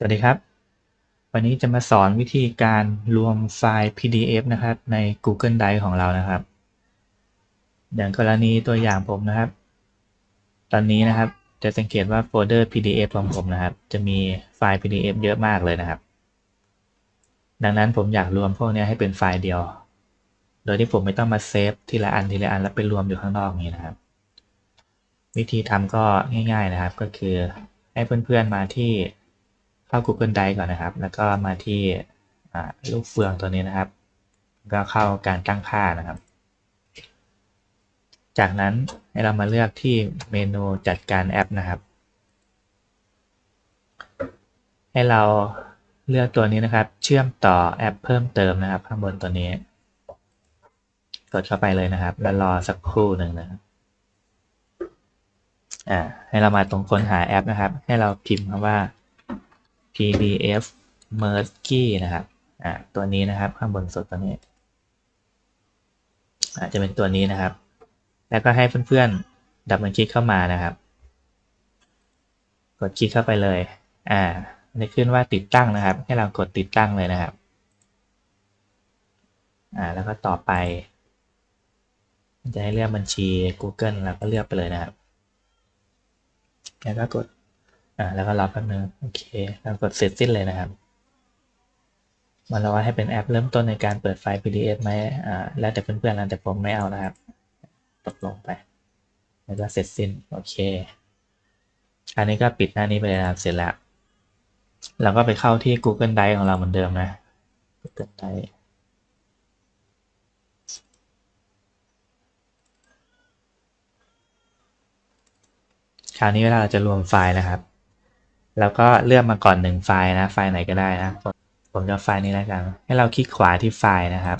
สวัสดีครับ วันนี้จะมาสอนวิธีการรวมไฟล์ PDF นะครับ ใน Google Drive ของเรานะครับ อย่างกรณีตัวอย่างผมนะครับ ตอนนี้นะครับจะสังเกตว่าโฟลเดอร์ PDF ของผมนะครับ จะมีไฟล์ PDF เยอะมากเลยนะครับ ดังนั้นผมอยากรวมพวกนี้ให้เป็นไฟล์เดียว โดยที่ผมไม่ต้องมาเซฟทีละอันทีละอันแล้วไปรวมอยู่ข้างนอกนี้นะครับ วิธีทำก็ง่าย ๆนะครับ ก็คือให้เพื่อนๆมาที่ เข้า Google Drive ก่อนนะครับ แล้วก็มาที่ลูกเฟืองตัวนี้นะครับ ก็เข้าการตั้งค่านะครับ จากนั้นให้เรามาเลือกที่เมนูจัดการแอปนะครับ ให้เราเลือกตัวนี้นะครับ เชื่อมต่อแอปเพิ่มเติมนะครับ ข้างบนตัวนี้ กดเข้าไปเลยนะครับ แล้วรอสักครู่หนึ่งนะครับอ่าให้เรามาตรงค้นหาแอปนะครับ ให้เราพิมพ์คำว่า pdf merge Key นะครับอ่าตัวนี้นะครับข้างบนสุดตัวนี้อาจจะเป็นตัวนี้นะครับ แล้วก็ให้เพื่อนๆดับเบิลคลิกเข้ามานะครับ กดคลิกเข้าไปเลย อ่าจะขึ้นว่าติดตั้งนะครับ ให้เรากดติดตั้งเลยนะครับ อ่า แล้วก็ต่อไป จะให้เลือกบัญชี Google แล้วก็เลือกไปเลยนะครับ แล้วก็กด อ่าแล้วก็รอแป๊บนึงโอเคแล้วกดเสร็จสิ้นเลยนะครับมันเราว่าให้เป็นแอปเริ่มต้นในการเปิดไฟล์ PDF ไหมอ่าแล้วแต่เพื่อนๆแล้วแต่ผมไม่เอานะครับตกลงไป แล้วก็เสร็จสิ้นโอเค อันนี้ก็ปิดหน้านี้ไปเลยนะครับเสร็จแล้วเราก็ไปเข้าที่ Google Drive ของเราเหมือนเดิมนะ Google Drive คราวนี้เวลาเราจะรวมไฟล์นะครับ แล้วก็เลือกมาก่อนหนึ่งไฟล์นะ ไฟล์ไหนก็ได้นะผมจะไฟล์นี้แล้วกัน ให้เราคลิกขวาที่ไฟล์นะครับ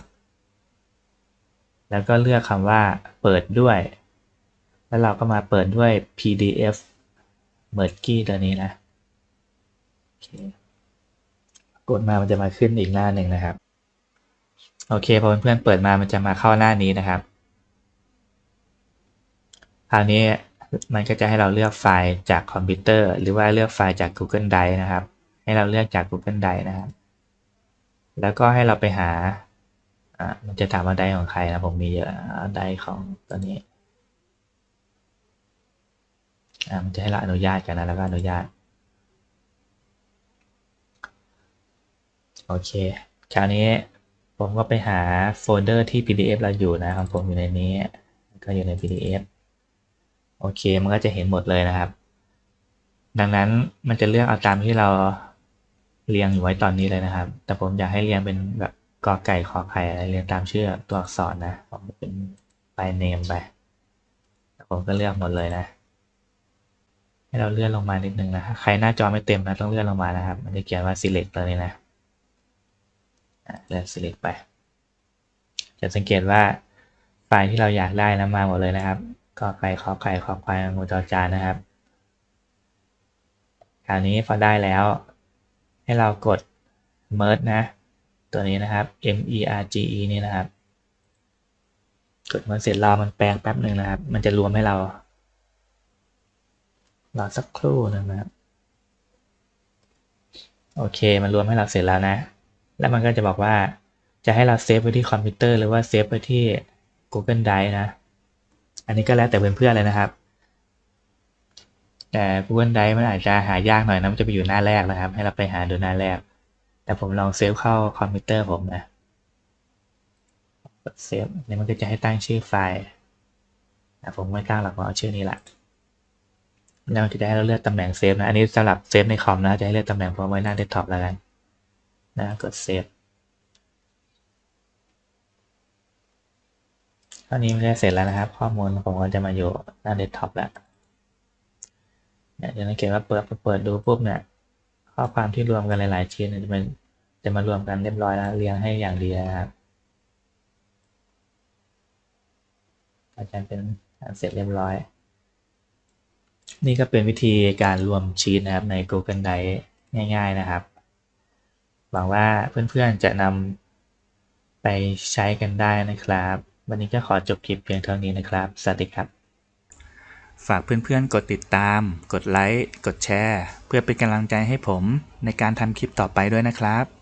แล้วก็เลือกคำว่าเปิดด้วย แล้วเราก็มาเปิดด้วย PDF Merge ตัวนี้นะกดมามันจะมาขึ้นอีกหน้าหนึ่งนะครับ โอเคพอเพื่อนๆเปิดมามันจะมาเข้าหน้านี้นะครับ คราวนี้ มันก็จะให้เราเลือกไฟล์จากคอมพิวเตอร์ หรือว่าเลือกไฟล์จาก Google Drive นะครับ ให้เราเลือกจาก Google Drive นะครับ แล้วก็ให้เราไปหาอ่ามันจะถามว่าไดของใครนะผมมีเยอะไดของตัวนี้อ่ามันจะให้เราอนุญาตกันนะแล้วก็อนุญาตโอเค คราวนี้ผมก็ไปหาโฟลเดอร์ที่ PDF เราอยู่นะของผมอยู่ในนี้ ก็อยู่ใน PDF โอเค มันก็จะเห็นหมดเลยนะครับ ดังนั้นมันจะเลือกเอาตามที่เราเรียงอยู่ไว้ตอนนี้เลยนะครับ แต่ผมอยากให้เรียงเป็นแบบกอไก่ขอไข่อะไรเรียงตามชื่อตัวอักษรนะผมเป็นไปเนมไปผมก็เลือกหมดเลยนะ ให้เราเลื่อนลงมานิดนึงนะ ใครหน้าจอไม่เต็มนะต้องเลื่อนลงมานะครับ มันจะเขียนว่า select ตัวนี้นะเลื่อน select ไป จะสังเกตว่าไฟล์ที่เราอยากได้นะมาหมดเลยนะครับ ก็ไก่ขอไข่ขอควายงูจอจานนะครับ คราวนี้พอได้แล้ว ให้เรากด merge นะ ตัวนี้นะครับ m e r g e นี่นะครับ กดมันเสร็จรอมันแปลงแป๊บหนึ่งนะครับ มันจะรวมให้เรารอสักครู่นึงนะครับโอเค มันรวมให้เราเสร็จแล้วนะ แล้วมันก็จะบอกว่าจะให้เราเซฟไว้ที่คอมพิวเตอร์หรือว่าเซฟไว้ที่ Google Drive นะ อันนี้ก็แล้วแต่เพื่อนๆเลยนะครับ แต่ Google Drive มันอาจจะหายากหน่อยนะมันจะไปอยู่หน้าแรกนะครับ ให้เราไปหาดูหน้าแรก แต่ผมลองเซฟเข้าคอมพิวเตอร์ผมนะเซฟเนี่ยมันก็จะให้ตั้งชื่อไฟล์นะผมไม่ตั้งหรอกผมเอาชื่อนี้แหละแล้วจะให้เราเลือกตำแหน่งเซฟนะ อันนี้สำหรับเซฟในคอมนะ จะให้เลือกตำแหน่งผมไว้หน้าเดสก์ท็อปแล้วกันนะ กดเซฟ ตอนนี้มันจะเสร็จแล้วนะครับ ข้อมูลผมก็จะมาอยู่หน้าเดสก์ท็อปแล้วเนี่ยจะสังเกตว่าเปิดเปิดดูปุ๊บเนี่ยข้อความที่รวมกันหลาย ๆ ชิ้นจะมันจะมารวมกันเรียบร้อยแล้วเรียงให้อย่างดีนะครับอาจารย์เป็นอันเสร็จเรียบร้อย นี่ก็เป็นวิธีการรวมชีตนะครับใน Google Drive ง่าย ๆ นะครับ หวังว่าเพื่อน ๆ จะนำไปใช้กันได้นะครับ วันนี้ก็ขอจบคลิปเพียงเท่านี้นะครับ สวัสดีครับ ฝากเพื่อนๆ กดติดตาม กดไลค์ กดแชร์ เพื่อเป็นกำลังใจให้ผมในการทำคลิปต่อไปด้วยนะครับ